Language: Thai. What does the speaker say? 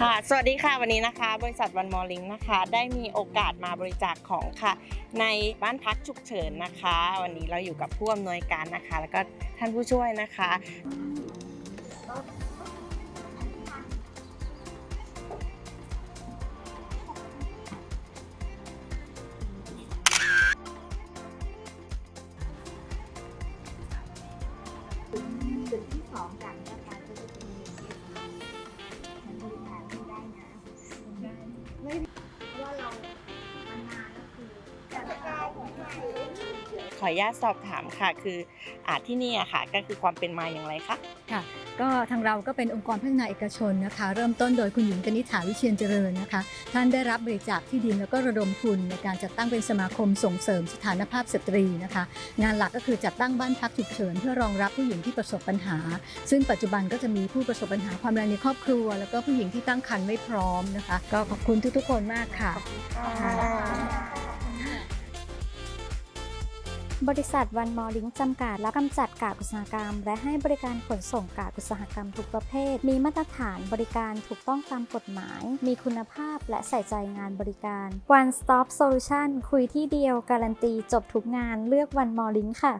ค่ะ สวัสดีค่ะวันนี้นะคะ บริษัทวันมอลลิงนะคะ ได้มีโอกาสมาบริจาคของค่ะ ในบ้านพักฉุกเฉินนะคะ วันนี้เราอยู่กับผู้อำนวยการนะคะ แล้วก็ท่านผู้ช่วยนะคะ จุดที่สองจาก ออนุญาตสอบถามค่ะ คืออาที่นี่อะค่ะก็คือความเป็นมาอย่างไรคะก็ทางเราก็เป็นองค์กรพัฒนาเอกชนนะคะ เริ่มต้นโดยคุณหญิงกนิษฐาวิเชียนเจริญนะคะ ท่านได้รับบริจาคที่ดินแล้วก็ระดมทุนในการจัดตั้งเป็นสมาคมส่งเสริมสถานภาพสตรีนะคะ งานหลักก็คือจัดตั้งบ้านพักฉุกเฉินเพื่อรองรับผู้หญิงที่ประสบปัญหา ซึ่งปัจจุบันก็จะมีผู้ประสบปัญหาความรักในครอบครัว แล้วก็ผู้หญิงที่ตั้งครรภ์ไม่พร้อมนะคะ ก็ขอบคุณทุกๆ คนมากค่ะ บริษัทวันมอลิงจำกัดรับกำจัดกากอุตสาหกรรม และให้บริการขนส่งกากอุตสาหกรรมทุกประเภท มีมาตรฐานบริการถูกต้องตามกฎหมาย มีคุณภาพและใส่ใจงานบริการ One Stop Solution คุยที่เดียวการันตีจบทุกงานเลือกวันมอลิงค่ะ